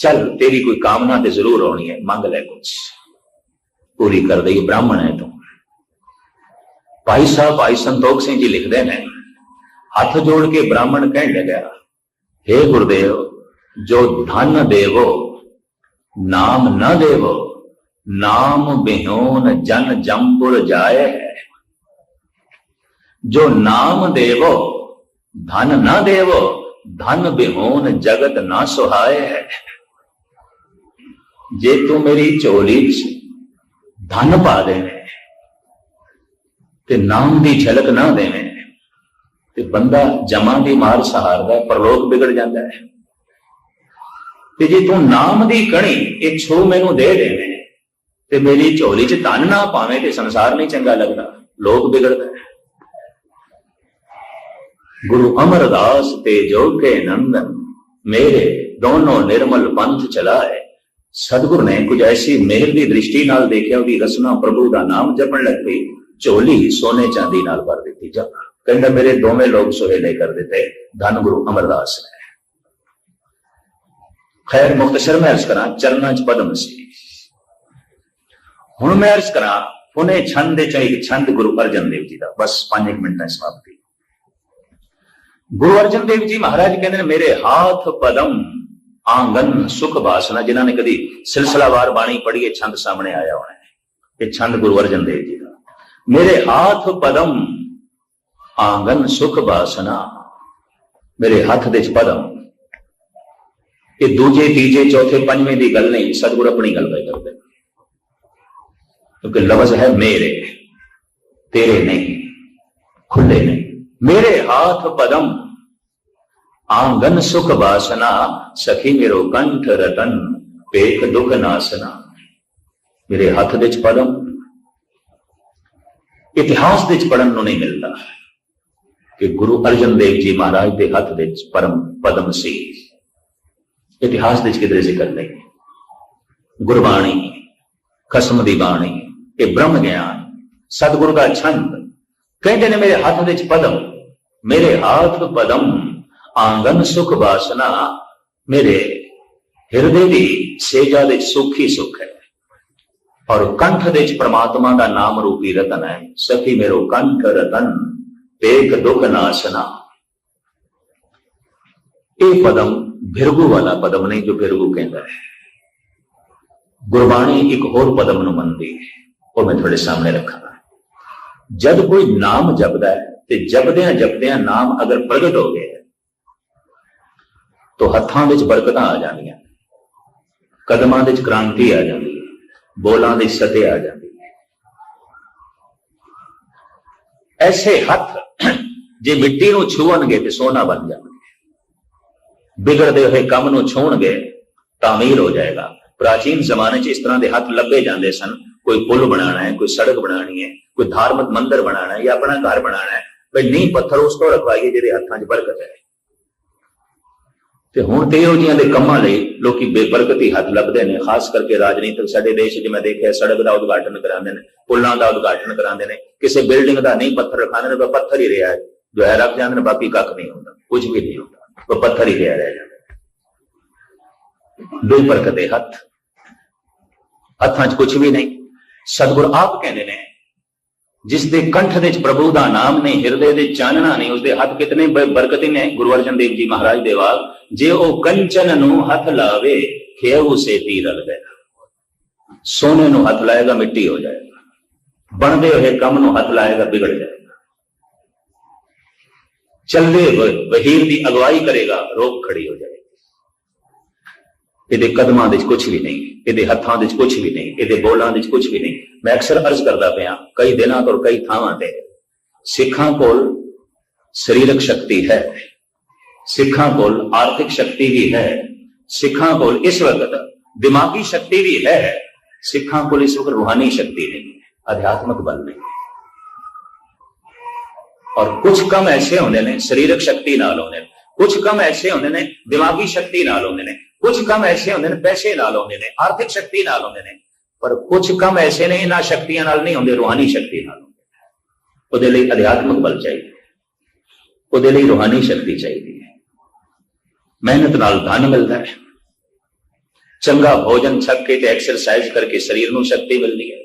Speaker 1: ਚੱਲ ਤੇਰੀ ਕੋਈ ਕਾਮਨਾ ਤੇ ਜ਼ਰੂਰ ਹੋਣੀ ਹੈ ਮੰਗ ਲੈ ਕੁਝ ਪੂਰੀ ਕਰ ਦੇ ਬ੍ਰਾਹਮਣ ਹੈ ਤੂੰ ਭਾਈ ਸਾਹਿਬ ਭਾਈ ਸੰਤੋਖ ਸਿੰਘ ਜੀ ਲਿਖਦੇ ਨੇ ਹੱਥ ਜੋੜ ਕੇ ਬ੍ਰਾਹਮਣ ਕਹਿਣ ਲੱਗਾ हे ਗੁਰਦੇਵ ਜੋ ਧਨ ਦੇਵੋ ਨਾਮ ਨਾ ਦੇਵੋ ਨਾਮ ਬਿਹੋਨ ਜਨ ਜੰਪੁਰ ਜਾਏ ਹੈ ਜੋ ਨਾਮ ਦੇਵੋ, ਧਨ ਨਾ ਦੇਵੋ, ਧਨ ਬਿਹੋਨ ਜਗਤ ਨਾ ਸੁਹਾਏ ਹੈ। ਜੇ ਤੂੰ ਮੇਰੀ ਝੋਲੀ 'ਚ ਧਨ ਪਾ ਦੇਵੇਂ ਤੇ ਨਾਮ ਦੀ ਝਲਕ ਨਾ ਦੇਵੇਂ ਤੇ ਬੰਦਾ ਜਮਾਂ ਦੀ ਮਾਰ ਸਹਾਰਦਾ, ਪਰਲੋਕ ਵਿਗੜ ਜਾਂਦਾ ਹੈ। ਤੇ ਜੇ ਤੂੰ ਨਾਮ ਦੀ ਕਣੀ, ਇਹ ਛੋ ਮੈਨੂੰ ਦੇ ਦੇਵੇਂ ਤੇ ਮੇਰੀ ਝੋਲੀ 'ਚ ਧਨ ਨਾ ਪਾਵੇਂ ਤੇ ਸੰਸਾਰ ਨਹੀਂ ਚੰਗਾ ਲੱਗਦਾ, ਲੋਕ ਵਿਗੜਦਾ ਹੈ। ਗੁਰੂ ਅਮਰਦਾਸ ਤੇ ਜੋ ਕੇ ਨੰਦਨ ਮੇਰੇ ਦੋਨੋਂ ਨਿਰਮਲ ਪੰਥ ਚਲਾਏ ਸਤਿਗੁਰ ਨੇ ਕੁਝ ਐਸੀ ਮਿਹਰ ਦੀ ਦ੍ਰਿਸ਼ਟੀ ਨਾਲ ਦੇਖਿਆ ਉਹਦੀ ਰਸਨਾ ਪ੍ਰਭੂ ਦਾ ਨਾਮ ਜਪਣ ਲੱਗ ਪਈ ਝੋਲੀ ਸੋਨੇ ਚਾਂਦੀ ਨਾਲ ਭਰ ਦਿੱਤੀ ਜਾ ਕਹਿੰਦਾ ਮੇਰੇ ਦੋਵੇਂ ਲੋਕ ਸੁਹੇਲੇ ਕਰ ਦਿੱਤੇ ਧੰਨ ਗੁਰੂ ਅਮਰਦਾਸ ਨੇ ਖੈਰ ਮੁਖਤਸਰ ਮੈਂ ਅਰਜ਼ ਕਰਾਂ ਚਰਨਾਂ ਚ ਪਦਮ ਸੀ ਹੁਣ ਮੈਂ ਅਰਜ਼ ਕਰਾਂ ਉਹਨੇ ਛੰਦ ਦੇ ਚ ਇੱਕ ਛੰਦ ਗੁਰੂ ਅਰਜਨ ਦੇਵ ਜੀ ਦਾ ਬਸ 5 ਮਿੰਟਾਂ ਸਮਾਪਤੀ ਗੁਰੂ ਅਰਜਨ ਦੇਵ ਜੀ ਮਹਾਰਾਜ ਕਹਿੰਦੇ ਨੇ, ਮੇਰੇ ਹਾਥ ਪਦਮ ਆਂਗਨ ਸੁਖ ਬਾਸਨਾ, ਜਿਨ੍ਹਾਂ ਨੇ ਕਦੀ ਸਿਲਸਿਲਾਵਾਰ ਬਾਣੀ ਪੜ੍ਹੀਏ ਛੰਦ ਸਾਹਮਣੇ ਆਇਆ ਹੋਣਾ ਹੈ। ਇਹ ਛੰਦ ਗੁਰੂ ਅਰਜਨ ਦੇਵ ਜੀ ਦਾ। ਮੇਰੇ ਹਾਥ ਪਦਮ ਆਂਗਨ ਸੁਖ ਬਾਸਨਾ, ਮੇਰੇ ਹੱਥ ਦੇ ਚ ਪਦਮ। ਇਹ ਦੂਜੇ, ਤੀਜੇ, ਚੌਥੇ, ਪੰਜਵੇਂ ਦੀ ਗੱਲ ਨਹੀਂ, ਸਤਿਗੁਰ ਆਪਣੀ ਗੱਲ ਕਰਦੇ ਕਿਉਂਕਿ ਲਫ਼ਜ਼ ਹੈ ਮੇਰੇ, ਤੇਰੇ ਨਹੀਂ ਖੁੱਲੇ ਨਹੀਂ। ਮੇਰੇ ਹਾਥ ਪਦਮ। ਆਂਗਨ ਸੁਖ ਬਾਸਨਾ ਸਖੀ ਮੇਰੋ ਕੰਠ ਰਤਨ, ਪੇਖ ਦੁਖ ਨਾਸਨਾ। ਮੇਰੇ ਹੱਥ ਦੇ ਚ ਪਦਮ। ਇਤਿਹਾਸ ਦੇ ਚ ਪੜਨ ਨੂੰ ਨਹੀਂ ਮਿਲਦਾ। ਕਿ ਗੁਰੂ ਅਰਜਨ ਦੇਵ ਜੀ ਮਹਾਰਾਜ ਦੇ ਹੱਥ ਦੇ ਚ ਪਰਮ ਪਦਮ ਸੀ। ਇਤਿਹਾਸ ਦੇ ਚ ਕਿਧਰੇ ਜ਼ਿਕਰ ਨਹੀਂ। ਗੁਰਬਾਣੀ, ਖਸਮ ਦੀ ਬਾਣੀ, ਇਹ ਬ੍ਰਹਮ ਗਿਆਨ, ਸਤਿਗੁਰ ਦਾ ਛੰਦ। ਕਹਿੰਦੇ ਨੇ ਮੇਰੇ ਹੱਥ ਦੇ ਚ ਪਦਮ ਮੇਰੇ ਹੱਥ ਪਦਮ ਆਂਗਨ ਸੁਖ ਬਾਸਨਾ ਮੇਰੇ ਹਿਰਦੇ ਦੀ ਸੇਜਾ ਦੇ ਸੁਖੀ ਸੁਖ ਹੈ ਔਰ ਕੰਠ ਦੇ ਚ ਪ੍ਰਮਾਤਮਾ ਦਾ ਨਾਮ ਰੂਪੀ ਰਤਨ ਹੈ ਸਖੀ ਮੇਰੋ ਕੰਠ ਰਤਨ ਤੇਕ ਦੁਖ ਨਾਸ਼ਨਾ ਇਹ ਪਦਮ ਭਿਰਗੂ ਵਾਲਾ ਪਦਮ ਨਹੀਂ ਜੋ ਭਿਰਗੂ ਕਹਿੰਦਾ ਹੈ ਗੁਰਬਾਣੀ ਇੱਕ ਹੋਰ ਪਦਮ ਨੂੰ ਮੰਨਦੀ ਹੈ ਉਹ ਮੈਂ ਤੁਹਾਡੇ ਸਾਹਮਣੇ ਰੱਖਾਂਗਾ ਜਦ ਕੋਈ ਨਾਮ ਜਪਦਾ ਹੈ ਤੇ ਜਪਦਿਆਂ ਜਪਦਿਆਂ ਨਾਮ ਅਗਰ ਪ੍ਰਗਟ ਹੋ ਗਿਆ ਤਾਂ ਹੱਥਾਂ ਵਿੱਚ ਬਰਕਤਾਂ ਆ ਜਾਂਦੀਆਂ ਕਦਮਾਂ ਵਿੱਚ ਕ੍ਰਾਂਤੀ ਆ ਜਾਂਦੀ ਹੈ, ਬੋਲਾਂ ਦੀ ਸਤੇ ਆ ਜਾਂਦੀ ਹੈ। ਐਸੇ ਹੱਥ ਜੇ ਮਿੱਟੀ ਨੂੰ ਛੂਣਗੇ ਤੇ ਸੋਨਾ ਬਣ ਜਾਣਗੇ। ਵਿਗੜਦੇ ਹੋਏ ਕੰਮ ਨੂੰ ਛੂਣਗੇ ਤਾਮੀਰ ਹੋ ਜਾਏਗਾ। ਪ੍ਰਾਚੀਨ ਜ਼ਮਾਨੇ 'ਚ ਇਸ ਤਰ੍ਹਾਂ ਦੇ ਹੱਥ ਲੱਭੇ ਜਾਂਦੇ ਸਨ। ਕੋਈ ਪੁਲ ਬਣਾਉਣਾ ਹੈ, ਕੋਈ ਸੜਕ ਬਣਾਉਣੀ ਹੈ, ਕੋਈ ਧਾਰਮਿਕ ਮੰਦਿਰ ਬਣਾਉਣਾ ਹੈ ਜਾਂ ਆਪਣਾ ਘਰ ਬਣਾਉਣਾ ਹੈ ਭਈ ਨਹੀਂ, ਪੱਥਰ ਉਸ ਤੋਂ ਰਖਵਾਈਏ ਜਿਹਦੇ ਹੱਥਾਂ 'ਚ ਬਰਕਤ ਹੈ। ਤੇ ਹੁਣ ਤੇ ਇਹੋ ਜਿਹੀਆਂ ਦੇ ਕੰਮਾਂ ਲਈ ਲੋਕੀ ਬੇਬਰਕਤੀ ਹੱਥ ਲੱਭਦੇ ਨੇ, ਖਾਸ ਕਰਕੇ ਰਾਜਨੀਤਿਕ ਸਾਡੇ ਦੇਸ਼ 'ਚ ਮੈਂ ਦੇਖਿਆ, ਸੜਕ ਦਾ ਉਦਘਾਟਨ ਕਰਾਉਂਦੇ ਨੇ, ਪੁਲਾਂ ਦਾ ਉਦਘਾਟਨ ਕਰਾਉਂਦੇ ਨੇ, ਕਿਸੇ ਬਿਲਡਿੰਗ ਦਾ ਨਹੀਂ ਪੱਥਰ ਰਖਾਉਂਦੇ ਨੇ ਪੱਥਰ ਹੀ ਰਿਹਾ ਹੈ। ਜੋ ਹੈ ਰੱਖ ਜਾਂਦੇ ਨੇ, ਬਾਕੀ ਕੱਖ ਨਹੀਂ ਹੁੰਦਾ, ਕੁਝ ਵੀ ਨਹੀਂ ਹੁੰਦਾ ਉਹ ਪੱਥਰ ਹੀ ਰਿਹਾ ਰਹਿ ਜਾਂਦਾ। ਬੇਬਰਕਤ ਦੇ ਹੱਥ, ਹੱਥਾਂ 'ਚ ਕੁਝ ਵੀ ਨਹੀਂ। ਸਤਿਗੁਰ ਆਪ ਕਹਿੰਦੇ ਨੇ ਜਿਸ ਦੇ ਕੰਠ ਦੇ ਚ ਪ੍ਰਭੂ ਦਾ ਨਾਮ ਨਹੀਂ, ਹਿਰਦੇ ਦੇ ਚਾਨਣਾ ਨਹੀਂ, ਉਸਦੇ ਹੱਥ ਕਿਤਨੇ ਬਰਕਤੀ ਨੇ, ਗੁਰੂ ਅਰਜਨ ਦੇਵ ਜੀ ਮਹਾਰਾਜ ਦੇ ਵਾਲ। ਜੇ ਉਹ ਕੰਚਨ ਨੂੰ ਹੱਥ ਲਾਵੇ ਖੇਉ ਸੇ ਰਲ ਲਗੇਗਾ ਸੋਨੇ ਨੂੰ ਹੱਥ ਲਾਏਗਾ, ਮਿੱਟੀ ਹੋ ਜਾਏਗਾ। ਬਣਦੇ ਹੋਏ ਕੰਮ ਨੂੰ ਹੱਥ ਲਾਏਗਾ, ਵਿਗੜ ਜਾਏਗਾ। ਚੱਲਦੇ ਹੋਏ ਵਹੀਰ ਦੀ ਅਗਵਾਈ ਕਰੇਗਾ ਰੋਕ ਖੜੀ ਹੋ ਜਾਏਗੀ। ਇਹਦੇ ਕਦਮਾਂ ਦੇ ਵਿੱਚ ਕੁਝ ਵੀ ਨਹੀਂ, ਇਹਦੇ ਹੱਥਾਂ ਦੇ ਵਿੱਚ ਕੁਝ ਵੀ ਨਹੀਂ, ਇਹਦੇ ਬੋਲਾਂ ਦੇ ਵਿੱਚ ਕੁਝ ਵੀ ਨਹੀਂ। ਮੈਂ ਅਕਸਰ ਅਰਜ਼ ਕਰਦਾ ਪਿਆ, ਕਈ ਦਿਨਾਂ ਤੋਂ ਕਈ ਥਾਵਾਂ ਤੇ, ਸਿੱਖਾਂ ਕੋਲ ਸਰੀਰਕ ਸ਼ਕਤੀ ਹੈ, ਸਿੱਖਾਂ ਕੋਲ ਆਰਥਿਕ ਸ਼ਕਤੀ ਵੀ ਹੈ, ਸਿੱਖਾਂ ਕੋਲ ਇਸ ਵਕਤ ਦਿਮਾਗੀ ਸ਼ਕਤੀ ਵੀ ਹੈ, ਸਿੱਖਾਂ ਕੋਲ ਇਸ ਵਕਤ ਰੂਹਾਨੀ ਸ਼ਕਤੀ ਨਹੀਂ ਹੈ ਅਧਿਆਤਮਕ ਬਲ ਨਹੀਂ। ਔਰ ਕੁਝ ਕੰਮ ਐਸੇ ਹੁੰਦੇ ਨੇ, ਸਰੀਰਕ ਸ਼ਕਤੀ ਨਾਲ ਹੁੰਦੇ ਨੇ ਕੁਝ ਕੰਮ ਐਸੇ ਹੁੰਦੇ ਨੇ, ਦਿਮਾਗੀ ਸ਼ਕਤੀ ਨਾਲ ਹੁੰਦੇ ਨੇ ਕੁਝ ਕੰਮ ਐਸੇ ਹੁੰਦੇ ਨੇ, ਪੈਸੇ ਨਾਲ ਹੁੰਦੇ ਨੇ, ਆਰਥਿਕ ਸ਼ਕਤੀ ਨਾਲ ਹੁੰਦੇ ਨੇ, ਪਰ ਕੁਝ ਕੰਮ ਐਸੇ ਨੇ, ਇਹਨਾਂ ਸ਼ਕਤੀਆਂ ਨਾਲ ਨਹੀਂ ਹੁੰਦੇ, ਰੂਹਾਨੀ ਸ਼ਕਤੀ ਨਾਲ ਹੁੰਦੇ। ਉਹਦੇ ਲਈ ਅਧਿਆਤਮਕ ਬਲ ਚਾਹੀਦਾ ਉਹਦੇ ਲਈ ਰੂਹਾਨੀ ਸ਼ਕਤੀ ਚਾਹੀਦੀ ਹੈ। ਮਿਹਨਤ ਨਾਲ ਧਨ ਮਿਲਦਾ ਹੈ। ਚੰਗਾ ਭੋਜਨ ਛਕ ਕੇ ਤੇ ਐਕਸਰਸਾਈਜ਼ ਕਰਕੇ ਸਰੀਰ ਨੂੰ ਸ਼ਕਤੀ ਮਿਲਦੀ ਹੈ।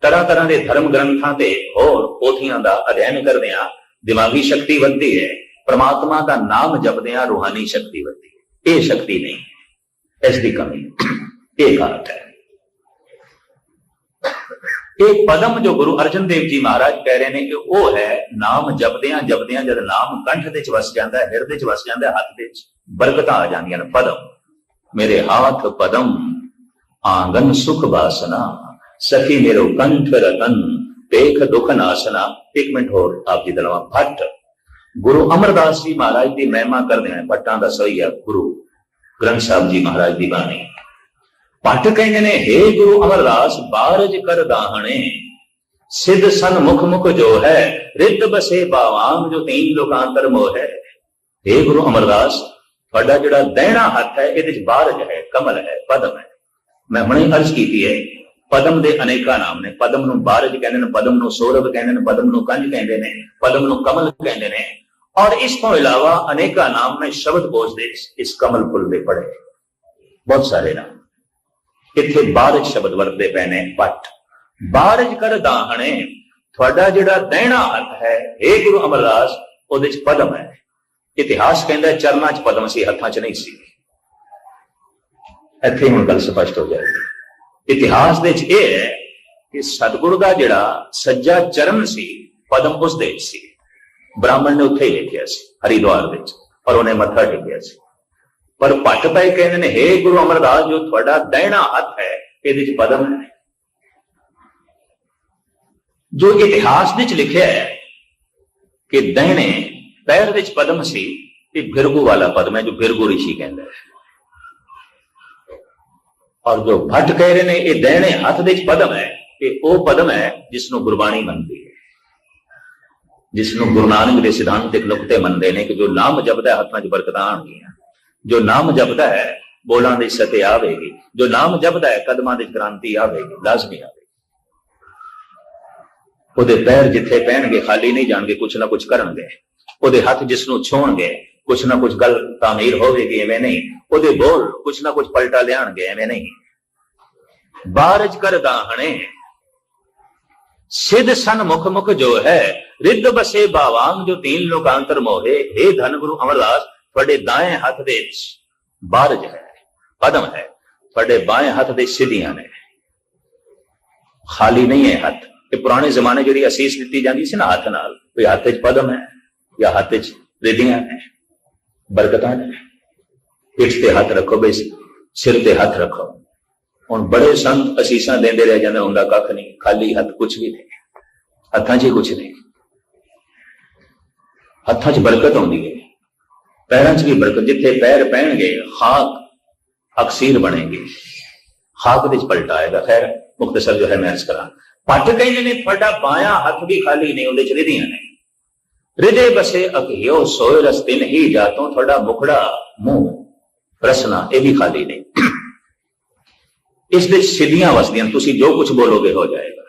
Speaker 1: ਤਰ੍ਹਾਂ ਤਰ੍ਹਾਂ ਦੇ ਧਰਮ ਗ੍ਰੰਥਾਂ ਤੇ ਹੋਰ ਪੋਥੀਆਂ ਦਾ ਅਧਿਐਨ ਕਰਦੇ ਆ ਦਿਮਾਗੀ ਸ਼ਕਤੀ ਵੱਧਦੀ ਹੈ। ਪ੍ਰਮਾਤਮਾ ਦਾ ਨਾਮ ਜਪਦੇ ਆ ਰੂਹਾਨੀ ਸ਼ਕਤੀ ਵੱਧਦੀ ਹੈ। ਇਹ ਸ਼ਕਤੀ ਨਹੀਂ ਹੈ ਇਸ ਦੀ ਕਮੀ ਇਹ ਘਾਟ ਹੈ। ਇਹ ਪਦਮ ਜੋ ਗੁਰੂ ਅਰਜਨ ਦੇਵ ਜੀ ਮਹਾਰਾਜ ਕਹਿ ਰਹੇ ਨੇ ਕਿ ਉਹ ਹੈ ਨਾਮ ਜਪਦਿਆਂ ਜਪਦਿਆਂ ਜਦ ਨਾਮ ਕੰਠ ਦੇ ਚ ਵਸ ਜਾਂਦਾ ਹੈ, ਹਿਰਦੇ ਚ ਵਸ ਜਾਂਦਾ ਹੈ, ਹੱਥ ਦੇ ਚ ਬਰਕਤਾਂ ਆ ਜਾਂਦੀਆਂ ਨੇ। ਪਦਮ, ਮੇਰੇ ਹਾਥ ਪਦਮ, ਆਂਗਨ ਸੁਖ ਵਾਸਨਾ, ਸਖੀ ਮੇਰੋ ਕੰਠ ਰਤਨ ਦੇਖ ਦੁਖ ਨਾਸਨਾ। ਇੱਕ ਮਿੰਟ ਹੋਰ ਆਪ ਜੀ ਦਲਵਾ ਭੱਟ ਗੁਰੂ ਅਮਰਦਾਸ ਜੀ ਮਹਾਰਾਜ ਦੀ ਮਹਿਮਾ ਕਰਦੇ ਨੇ ਪੱਟਾਂ ਦਾ ਹੈ, ਗੁਰੂ ਗ੍ਰੰਥ ਸਾਹਿਬ ਜੀ ਮਹਾਰਾਜ ਦੀ ਬਾਣੀ। ਪੱਟ ਕਹਿੰਦੇ ਨੇ हे ਗੁਰੂ ਅਮਰਦਾਸ, ਬਾਰਜ ਕਰ ਦਾਹਣੇ। ਸਿੱਧ ਸਨ ਮੁਖ ਮੁਖ ਜੋ ਹੈ ਰਿੱਧ ਬਸੇ ਬਾਵਾਂ, ਜੋ ਤੀਨ ਲੋਕਾਂਤਰ ਮੋਹ ਹੈ। हे ਗੁਰੂ ਅਮਰਦਾਸ, ਤੁਹਾਡਾ ਜਿਹੜਾ ਦਹਿਣਾ ਹੱਥ ਹੈ, ਇਹਦੇ ਵਿੱਚ ਬਾਰਜ ਹੈ, ਕਮਲ ਹੈ, ਪਦਮ ਹੈ। ਮੈਂ ਹੁਣੇ ਅਰਜ਼ ਕੀਤੀ ਹੈ, ਪਦਮ ਦੇ ਅਨੇਕਾਂ ਨਾਮ ਨੇ। ਪਦਮ ਨੂੰ ਬਾਰਜ ਕਹਿੰਦੇ ਨੇ, ਪਦਮ ਨੂੰ ਸੌਰਵ ਕਹਿੰਦੇ ਨੇ, ਪਦਮ ਨੂੰ ਕੰਜ ਕਹਿੰਦੇ ਨੇ, ਪਦਮ ਨੂੰ ਕਮਲ ਕਹਿੰਦੇ ਨੇ। ਔਰ ਇਸ ਤੋਂ ਇਲਾਵਾ ਅਨੇਕਾਂ ਨਾਮ ਨੇ ਸ਼ਬਦ ਕੋਸ਼ ਦੇ ਇਸ ਕਮਲ ਫੁੱਲ ਦੇ ਪੜੇ। ਬਹੁਤ ਸਾਰੇ ਨਾਮ। ਇੱਥੇ ਬਾਰਜ ਸ਼ਬਦ ਵਰਤਦੇ ਪਏ ਨੇ ਪੱਟ ਬਾਰਜ ਕਰਦਾ ਦਾਹਣੇ ਤੁਹਾਡਾ ਜਿਹੜਾ ਦਹਿਣਾ ਹੱਥ ਹੈ ਏ ਗੁਰੂ ਅਮਰਦਾਸ, ਉਹਦੇ ਚ ਪਦਮ ਹੈ। ਇਤਿਹਾਸ ਕਹਿੰਦਾ ਚਰਨਾਂ ਚ ਪਦਮ ਸੀ, ਹੱਥਾਂ ਚ ਨਹੀਂ ਸੀ। ਇੱਥੇ ਹੁਣ ਗੱਲ ਸਪਸ਼ਟ ਹੋ ਜਾਏਗੀ। ਇਤਿਹਾਸ ਦੇ ਵਿੱਚ ਇਹ ਹੈ ਕਿ ਸਤਿਗੁਰੂ ਦਾ ਜਿਹੜਾ ਸੱਜਾ ਚਰਨ ਸੀ, ਪਦਮ ਉਸ ਦੇ ਸੀ। ਬ੍ਰਾਹਮਣ ਨੇ ਉੱਥੇ ਹੀ ਲਿਖਿਆ ਸੀ, ਹਰਿਦੁਆਰ ਵਿੱਚ, ਪਰ ਉਹਨੇ ਮੱਥਾ ਟੇਕਿਆ ਸੀ। ਪਰ ਭੱਟ ਪਏ ਕਹਿੰਦੇ ਨੇ हे ਗੁਰੂ ਅਮਰਦਾਸ, ਜੋ ਤੁਹਾਡਾ ਦਹਿਣਾ ਹੱਥ ਹੈ, ਇਹਦੇ ਵਿੱਚ ਪਦਮ ਹੈ। ਜੋ ਇਤਿਹਾਸ ਵਿੱਚ ਲਿਖਿਆ ਹੈ ਕਿ ਦਹਿਣੇ ਪੈਰ ਵਿੱਚ ਪਦਮ ਸੀ, ਇਹ ਬਿਰਗੂ ਵਾਲਾ ਪਦਮ ਹੈ, ਜੋ ਬਿਰਗੂ ਰਿਸ਼ੀ ਕਹਿੰਦਾ ਹੈ। ਔਰ ਜੋ ਭੱਟ ਕਹਿ ਰਹੇ ਨੇ, ਇਹ ਦਹਿਣੇ ਹੱਥ ਦੇ ਵਿੱਚ ਪਦਮ ਹੈ, ਇਹ ਉਹ ਪਦਮ ਹੈ ਜਿਸ ਨੂੰ ਗੁਰਬਾਣੀ ਮੰਨਦੀ ਜਿਸ ਨੂੰ ਗੁਰੂ ਨਾਨਕ ਦੇ ਸਿਧਾਂਤਿਕ ਨੁਕਤੇ ਮੰਨਦੇ ਨੇ ਕਿ ਜੋ ਨਾਮ ਜਪਦਾ ਹੱਥਾਂ 'ਚ ਬਰਕਤਾਂ ਆਣਗੀਆਂ ਜੋ ਨਾਮ ਜਪਦਾ ਹੈ, ਬੋਲਾਂ ਦੀ ਸਤੇ ਆਵੇਗੀ। ਜੋ ਨਾਮ ਜਪਦਾ ਹੈ, ਕਦਮਾਂ ਦੀ ਕ੍ਰਾਂਤੀ ਆਵੇਗੀ, ਲਾਜ਼ਮੀ ਆਵੇਗੀ। ਉਹਦੇ ਪੈਰ ਜਿੱਥੇ ਪੈਣਗੇ, ਖਾਲੀ ਨਹੀਂ ਜਾਣਗੇ, ਕੁਛ ਨਾ ਕੁਛ ਕਰਨਗੇ। ਉਹਦੇ ਹੱਥ ਜਿਸ ਨੂੰ ਛੋਣਗੇ ਕੁਛ ਨਾ ਕੁਛ ਗੱਲ ਤਾਮੀਰ ਹੋਵੇਗੀ, ਐਵੇਂ ਨਹੀਂ। ਉਹਦੇ ਬੋਲ ਕੁਛ ਨਾ ਕੁਛ ਪਲਟਾ ਲਿਆਣਗੇ, ਐਵੇਂ ਨਹੀਂ। ਬਾਰਜ ਕਰ ਦਾਹਣੇ सिद्ध सन मुख मुख जो है रिद्ध बसे बावांग जो तीन लोकांतर मोहे हे धन गुरु अमरदास ਤੁਹਾਡੇ ਦਾਏ ਹੱਥ ਦੇ ਬਾਰਜ ਹੈ ਕਦਮ ਹੈ, ਤੁਹਾਡੇ ਬਾਏ ਹੱਥ ਦੇ ਸਿੱਧੀਆਂ ਨੇ। ਖਾਲੀ ਨਹੀਂ ਹੈ ਹੱਥ, ਇਹ ਪੁਰਾਣੇ ਜ਼ਮਾਨੇ ਜਿਹੜੀ ਅਸੀਸ ਦਿੱਤੀ ਜਾਂਦੀ ਸੀ ਨਾ ਹੱਥ ਨਾਲ ਕੋਈ ਹੱਥ 'ਚ ਪਦਮ ਹੈ, ਜਾਂ ਹੱਥ 'ਚ ਰਿੱਧੀਆਂ ਨੇ, ਬਰਕਤਾਂ ਨੇ। ਪਿੱਠ ਤੇ ਹੱਥ ਰੱਖੋ ਬਈ ਸਿਰ ਤੇ ਹੱਥ ਰੱਖੋ। ਹੁਣ ਬੜੇ ਸੰਤ ਅਸੀਸਾਂ ਦਿੰਦੇ ਰਹਿ ਜਾਂਦੇ, ਹੁੰਦਾ ਕੱਖ ਨਹੀਂ, ਖਾਲੀ ਹੱਥ ਕੁਝ ਵੀ ਨਹੀਂ। ਹੱਥਾਂ 'ਚ ਕੁਝ ਨਹੀਂ। ਹੱਥਾਂ 'ਚ ਬਰਕਤ ਆਉਂਦੀ ਹੈ। ਪੈਰਾਂ 'ਚ ਵੀ ਬਰਕਤ, ਜਿੱਥੇ ਪੈਰ ਪੈਣਗੇ ਖਾਕ ਅਕਸੀਰ ਬਣੇਗੀ। ਖਾਕ ਵਿੱਚ ਪਲਟਾ ਆਏਗਾ। ਖੈਰ ਮੁਖਤਸਰ ਜੋ ਹੈ, ਮੈਂ ਇਸ ਕਰਾਂ ਪੱਟ ਕਹਿੰਦੇ ਨੇ, ਤੁਹਾਡਾ ਬਾਇਆ ਹੱਥ ਵੀ ਖਾਲੀ ਨਹੀਂ, ਉਹਦੇ 'ਚ ਰਿਧੀਆਂ ਨੇ। ਰਿਦੇ ਬਸੇ ਅਕਿਓ ਸੋਏ ਰਸਤੇ ਨਹੀਂ ਜਾਤੋਂ, ਤੁਹਾਡਾ ਮੁਖੜਾ, ਮੂੰਹ, ਰਸਨਾ, ਇਹ ਵੀ ਖਾਲੀ ਨਹੀਂ। ਇਸ ਦੇ ਸਿੱਧੀਆਂ ਵਸਦੀਆਂ, ਤੁਸੀਂ ਜੋ ਕੁਝ ਬੋਲੋਗੇ ਹੋ ਜਾਏਗਾ।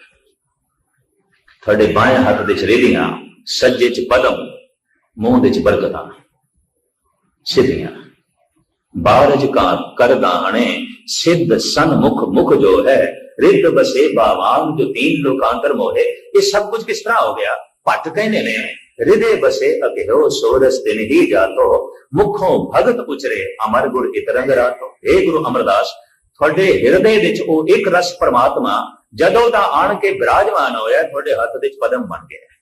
Speaker 1: ਤੁਹਾਡੇ ਬਾएं ਹੱਥ ਦੇ ਚਰੇਲੀਆਂ ਸੱਜੇ ਚ ਪਦਮ, ਮੂੰਹ ਦੇ ਚ ਬਰਕਤਾਂ। ਸਿੱਧੀਆਂ। ਬਾਰਜ ਕਾ ਕਰਦਾਣੇ ਸਿੱਧ ਸਨ ਮੁਖ ਜੋ ਹੈ, ਰਿੱਧ ਬਸੇ ਬਾਵਾਂ ਜੋ ਤੀਨ ਲੋਕਾਂਤਰ ਮੋਹੇ। ਇਹ ਸਭ ਕੁਝ ਕਿਸ ਤਰ੍ਹਾਂ ਹੋ ਗਿਆ? ਪੱਟ ਕਹਿੰਦੇ ਨੇ ਰਿਦੇ ਬਸੇ ਅਗਿਓ ਸੋਰਸ ਤੇ ਨਹੀਂ ਜਾਤੋ, ਮੁਖੋਂ ਭਗਤ ਉਚਰੇ ਅਮਰ ਗੁਰ ਇਤਰੰਗ ਰਾਤੋ। ਏ ਗੁਰੂ ਅਮਰਦਾਸ ਤੁਹਾਡੇ ਹਿਰਦੇ ਵਿੱਚ ਉਹ ਇੱਕ ਰਸ ਪਰਮਾਤਮਾ, ਜਦੋਂ ਦਾ ਆਣ ਕੇ ਬਿਰਾਜਮਾਨ ਹੋਇਆ, ਤੁਹਾਡੇ ਹੱਥ ਵਿੱਚ ਪਦਮ ਬਣ ਗਿਆ।